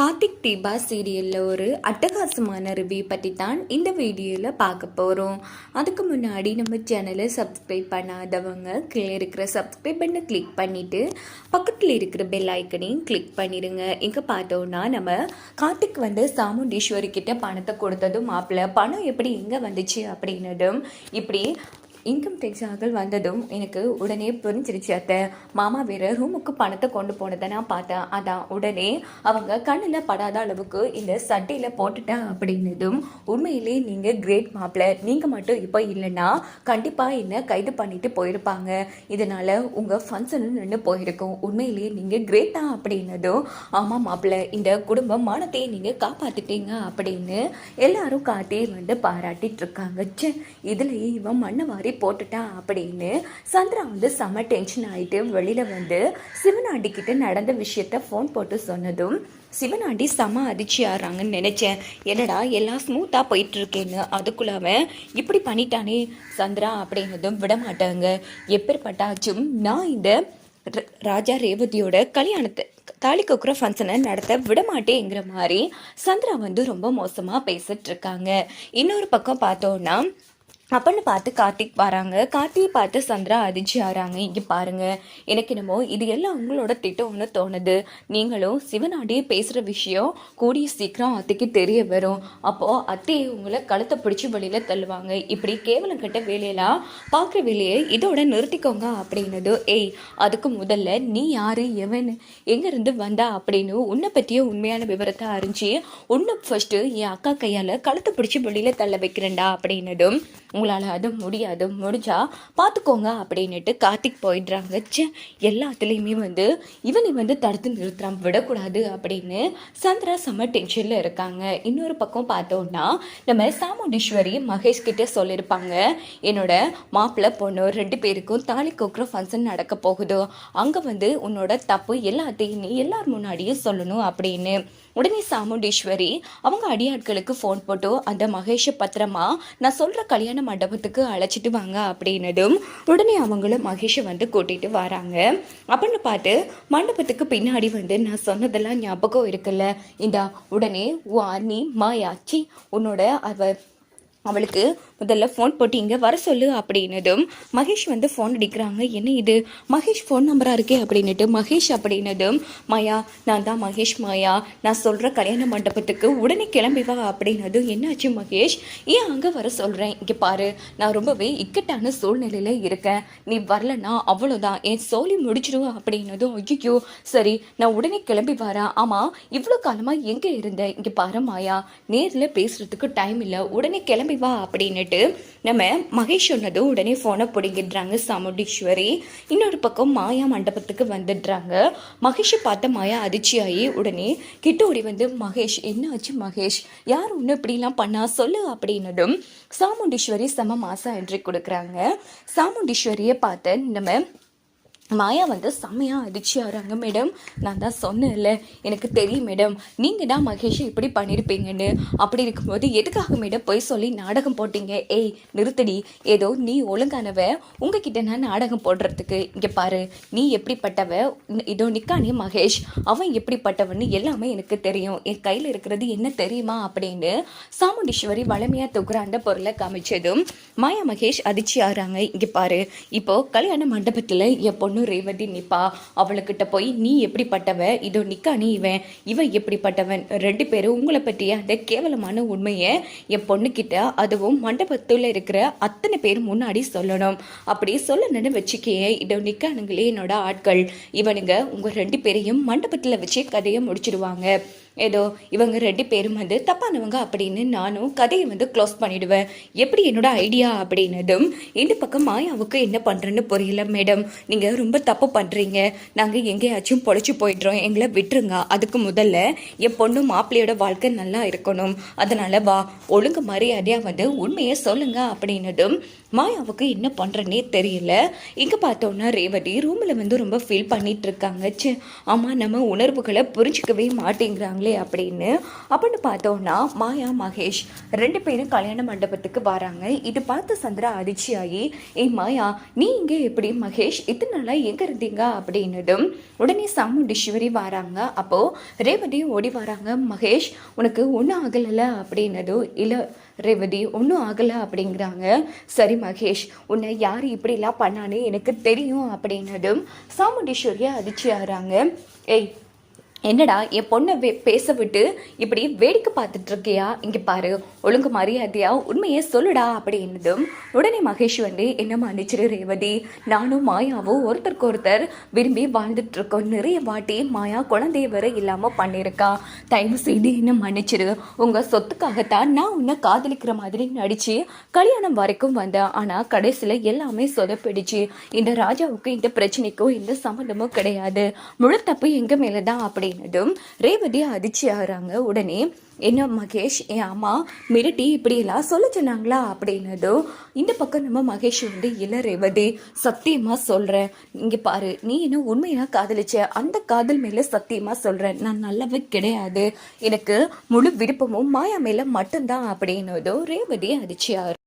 கார்த்திக் தீபா சீரியலில் ஒரு அட்டகாசமான ரிவ்யூ பற்றி தான் இந்த வீடியோவில் பார்க்க போகிறோம் அதுக்கு முன்னாடி நம்ம சேனலை சப்ஸ்கிரைப் பண்ணாதவங்க கீழே இருக்கிற சப்ஸ்கிரைப் பண்ண கிளிக் பண்ணிவிட்டு பக்கத்தில் இருக்கிற பெல் ஐக்கனையும் கிளிக் பண்ணிடுங்க இங்கே பார்த்தோன்னா நம்ம கார்த்திக் வந்து சாமுண்டீஸ்வரி கிட்ட பணத்தை கொடுத்ததும் மாப்பிள்ள பணம் எப்படி எங்கே வந்துச்சு அப்படின்னதும் இப்படி இன்கம் டேக்ஸ் ஆகல் வந்ததும் எனக்கு உடனே புரிஞ்சிருச்சு அத்தை. மாமா வேற ரூமுக்கு பணத்தை கொண்டு போனதை நான் பார்த்தேன். அதான் உடனே அவங்க கண்ணில் படாத அளவுக்கு இந்த சட்டையில் போட்டுட்டேன் அப்படின்னதும் உண்மையிலே நீங்கள் கிரேட் மாப்பிள்ள நீங்கள் மட்டும் இப்போ இல்லைன்னா கண்டிப்பாக என்ன கைது பண்ணிட்டு போயிருப்பாங்க. இதனால் உங்கள் ஃபங்க்ஷனும் நின்று போயிருக்கும். உண்மையிலேயே நீங்கள் கிரேட் தான் அப்படின்னதும் ஆமாம் மாப்பிள்ள இந்த குடும்பம் மானத்தை நீங்கள் காப்பாற்றிட்டீங்க அப்படின்னு எல்லாரும் காட்டி வந்து பாராட்டிட்டு இருக்காங்க. ச்சே இதுலேயே இவன் மண்ணை வாரி போட்டுட்டான் அப்படின்னு சந்திரா வந்து செம்ம டென்ஷன் ஆகிட்டு வெளியில் வந்து சிவனாண்டி கிட்ட நடந்த விஷயத்த ஃபோன் போட்டு சொன்னதும் சிவனாண்டி செம அதிர்ச்சி ஆகிறாங்கன்னு நினச்சேன். என்னடா எல்லாம் ஸ்மூத்தாக போயிட்டுருக்கேன்னு. அதுக்குள்ள அவன் இப்படி பண்ணிட்டானே சந்திரா அப்படின்னதும் விட மாட்டாங்க எப்பேற்பட்டாச்சும் நான் இந்த ர- ராஜா ரேவதியோட கல்யாணத்தை தாலி கொக்குற ஃபங்க்ஷனை நடத்த விட மாட்டேங்கிற மாதிரி சந்திரா வந்து ரொம்ப மோசமாக பேசிட்டு இருக்காங்க இன்னொரு பக்கம் பார்த்தோன்னா அப்பன்னு பார்த்து கார்த்திக் வராங்க. கார்த்தியை பார்த்து சந்திரா அதிர்ச்சி ஆறாங்க இங்கே பாருங்க. எனக்கு என்னமோ இது எல்லாம் உங்களோட திட்டம்னு தோணுது. நீங்களும் சிவனாடியே பேசுகிற விஷயம் கூடிய சீக்கிரம் அத்தைக்கு தெரிய வரும். அப்போது அத்தையை உங்களை கழுத்தை பிடிச்சி வழியில் தள்ளுவாங்க. இப்படி கேவலம் கட்ட வேலையெல்லாம் பார்க்குற வேலையை இதோட நிறுத்திக்கோங்க அப்படின்னது ஏய் அதுக்கு முதல்ல நீ யாரு? எவன்? எங்கேருந்து வந்தா? அப்படின்னு உன்னை பற்றிய உண்மையான விவரத்தை அறிஞ்சு உன்னை ஃபர்ஸ்ட்டு என் அக்கா கையால் கழுத்தை பிடிச்சி வெளியில் தள்ள வைக்கிறேன்டா அப்படின்னதும் உங்களால் அது முடியாது. முடிஞ்சா பார்த்துக்கோங்க அப்படின்னுட்டு கார்த்திக் போயிடுறாங்க. சே எல்லாத்துலேயுமே வந்து இவனை வந்து தடுத்து நிறுத்துறான் விடக்கூடாது அப்படின்னு சந்திரா செம்ம டென்ஷனில் இருக்காங்க. இன்னொரு பக்கம் பார்த்தோம்னா நம்ம சாமுண்டீஸ்வரி மகேஷ் கிட்டே சொல்லியிருப்பாங்க. என்னோட மாப்பிள்ளை பொண்ணு ரெண்டு பேருக்கும் தாலி கோக்குற ஃபங்க்ஷன் நடக்க போகுது. அங்கே வந்து உன்னோட தப்பு எல்லாத்தையும் நீ எல்லார் முன்னாடியும் சொல்லணும் அப்படின்னு. உடனே சாமுண்டீஸ்வரி அவங்க அடியாட்களுக்கு ஃபோன் போட்டு அந்த மகேஷை பத்திரமா? நான் சொல்கிற கல்யாண மண்டபத்துக்கு அழைச்சிட்டு வாங்க அப்படின்னதும் உடனே அவங்களும் மகேஷை வந்து கூட்டிகிட்டு வராங்க. அப்படின்னு பார்த்து மண்டபத்துக்கு பின்னாடி வந்து நான் சொன்னதெல்லாம் ஞாபகம் இருக்குல்ல? இந்தா உடனே வாணி மாயாச்சி உன்னோட அவ அவளுக்கு முதல்ல ஃபோன் போட்டு இங்கே வர சொல்லு அப்படின்னதும் மகேஷ் வந்து ஃபோன் அடிக்கிறாங்க. என்ன இது? மகேஷ் ஃபோன் நம்பராக இருக்கே அப்படின்னுட்டு மகேஷ் அப்படின்னதும் மாயா நான் தான் மகேஷ் மாயா. நான் சொல்கிற கல்யாண மண்டபத்துக்கு உடனே கிளம்பி வா. அப்படின்னதும் என்னாச்சு மகேஷ்? ஏன் அங்கே வர சொல்கிறேன் இங்கே பாரு நான் ரொம்பவே இக்கட்டான சூழ்நிலையில் இருக்கேன். நீ வரலன்னா அவ்வளோதான் என் சோழி முடிச்சிடுவா அப்படின்னதும் ஐயோ சரி நான் உடனே கிளம்பி வரேன். ஆமாம் இவ்வளோ காலமாக எங்கே இருந்தேன் இங்கே பாரு மாயா நேரில் பேசுகிறதுக்கு டைம் இல்லை. உடனே கிளம்பி வா. அப்படின்னுட்டு நம்ம மகேஷ் சொன்னதும் உடனே ஃபோனை பிடிங்கிடுறாங்க சாமுண்டீஸ்வரி. இன்னொரு பக்கம் மாயா மண்டபத்துக்கு வந்துடுறாங்க. மகேஷை பார்த்த மாயா அதிர்ச்சியாகி உடனே கிட்ட ஓடி வந்து மகேஷ் என்ன ஆச்சு மகேஷ்? யார் ஒன்று இப்படிலாம் பண்ணா? சொல்லு அப்படின்னதும் சாமுண்டீஸ்வரி செம மாசா என்று கொடுக்குறாங்க. சாமுண்டீஸ்வரியை பார்த்த நம்ம மாயா வந்து செம்மையாக அதிர்ச்சி ஆகிறாங்க மேடம் நான் தான் சொன்னேன்ல எனக்கு தெரியும் மேடம் நீங்கள் தான் மகேஷை இப்படி பண்ணியிருப்பீங்கன்னு அப்படி இருக்கும்போது எதுக்காக மேடம் போய் சொல்லி நாடகம் போட்டீங்க? ஏய் நிறுத்தடி. ஏதோ நீ ஒழுங்கானவ உங்ககிட்ட நான் நாடகம் போடுறதுக்கு. இங்கே பாரு நீ எப்படிப்பட்டவ? இதோ நிக்கானே மகேஷ். அவன் எப்படிப்பட்டவன்னு எல்லாமே எனக்கு தெரியும். என் கையில் இருக்கிறது என்ன தெரியுமா அப்படின்னு சாமுண்டீஸ்வரி வளமையாக தொகுற அந்த பொருளை காமிச்சதும் மாயா மகேஷ் அதிர்ச்சி ஆகிறாங்க இங்கே பாரு இப்போது கல்யாண மண்டபத்தில் என் பொண்ணு ரேவதி நிப்பா அவளுக்கிட்ட போய் நீ எப்படிப்பட்டவ? இதோ நிக்கா நீ இவன். இவன் எப்படிப்பட்டவன்? ரெண்டு பேரும் உங்களை பற்றிய அந்த கேவலமான உண்மையை என் பொண்ணுக்கிட்ட அதுவும் மண்டபத்தில் இருக்கிற அத்தனை பேர் முன்னாடி சொல்லணும். அப்படி சொல்லணும்னு வச்சுக்கையே இதோ நிக்கானுங்களே என்னோட ஆட்கள். இவனுங்க உங்கள் ரெண்டு பேரையும் மண்டபத்தில் வச்சு கதையை முடிச்சிடுவாங்க ஏதோ இவங்க ரெண்டு பேரும் வந்து தப்பானவங்க அப்படின்னு நானும் கதையை வந்து க்ளோஸ் பண்ணிடுவேன். எப்படி என்னோட ஐடியா அப்படின்னதும் இந்த பக்கம் மாயாவுக்கு என்ன பண்ணுறேன்னு புரியல மேடம் நீங்கள் ரொம்ப தப்பு பண்ணுறீங்க நாங்கள் எங்கேயாச்சும் பொழைச்சி போயிடுறோம். எங்களை விட்டுருங்க. அதுக்கு முதல்ல என் பொண்ணு மாப்பிள்ளையோட வாழ்க்கை நல்லா இருக்கணும். அதனால் வா ஒழுங்கு மரியாதையாக வந்து உண்மையை சொல்லுங்க அப்படின்னதும் மாயாவுக்கு என்ன பண்ணுறனே தெரியல. இங்கே பார்த்தோன்னா ரேவதி ரூமில் வந்து ரொம்ப ஃபீல் பண்ணிகிட்டு இருக்காங்க. ஆமாம் நம்ம உணர்வுகளை புரிஞ்சிக்கவே மாட்டேங்கிறாங்களே அப்படின்னு. அப்படின்னு பார்த்தோம்னா மாயா மகேஷ் ரெண்டு பேரும் கல்யாண மண்டபத்துக்கு வராங்க. இது பார்த்து சந்திரா அதிர்ச்சியாகி ஏய் மாயா நீ இங்கே எப்படி? மகேஷ் இத்தனை நாளாக எங்கே இருந்தீங்க? அப்படின்னதும் உடனே சாமுண்டீஸ்வரி வராங்க. அப்போது ரேவதி ஓடி வராங்க. மகேஷ் உனக்கு ஒன்றும் ஆகலைல்ல? அப்படின்னதும் இல்லை ரேவதி ஒன்றும் ஆகலை. அப்படிங்கிறாங்க. சரி மகேஷ் உன்னை யார் இப்படிலாம் பண்ணான்னு எனக்கு தெரியும். அப்படின்னதும் சாமுண்டீஸ்வரியை அதிர்ச்சி ஆகிறாங்க ஏய் என்னடா என் பொண்ணை வே பேச விட்டு இப்படி வேடிக்கை பார்த்துட்டு இருக்கியா இங்கே பாரு ஒழுங்கு மரியாதையா உண்மையை சொல்லுடா அப்படின்னதும் உடனே மகேஷ் வந்து என்ன மன்னிச்சிரு ரேவதி. நானும் மாயாவும் ஒருத்தருக்கு ஒருத்தர் விரும்பி வாழ்ந்துட்டு இருக்கோம் நிறைய வாட்டி மாயா குழந்தைய வர இல்லாமல் பண்ணியிருக்கா. தயவு செய்து என்ன மன்னிச்சிரு. உங்கள் சொத்துக்காகத்தான் நான் உன்னை காதலிக்கிற மாதிரி நடித்து கல்யாணம் வரைக்கும் வந்தேன். ஆனால் கடைசியில் எல்லாமே சொதப்பிடுச்சு. இந்த ராஜாவுக்கு இந்த பிரச்சனைக்கும் எந்த சம்மந்தமும் கிடையாது. முழு தப்பு எங்கள் மேலே தான் அப்படி அப்படின்னதும் ரேவதி அதிர்ச்சி ஆகிறாங்க உடனே என்ன மகேஷ் என் அம்மா மிரட்டி இப்படியெல்லாம் சொல்ல சொன்னாங்களா? அப்படின்னதும் இந்த பக்கம் நம்ம மகேஷ் வந்து இல்லை ரேவதி சத்தியமா சொல்றேன். இங்க பாரு நீ என்ன உண்மையாக காதலிச்ச? அந்த காதல் மேல சத்தியமா சொல்றேன். நான் நல்லவே கிடையாது. எனக்கு முழு விருப்பமும் மாயா மேல மட்டும்தான். அப்படின்னதும் ரேவதி அதிர்ச்சி ஆகுறாங்க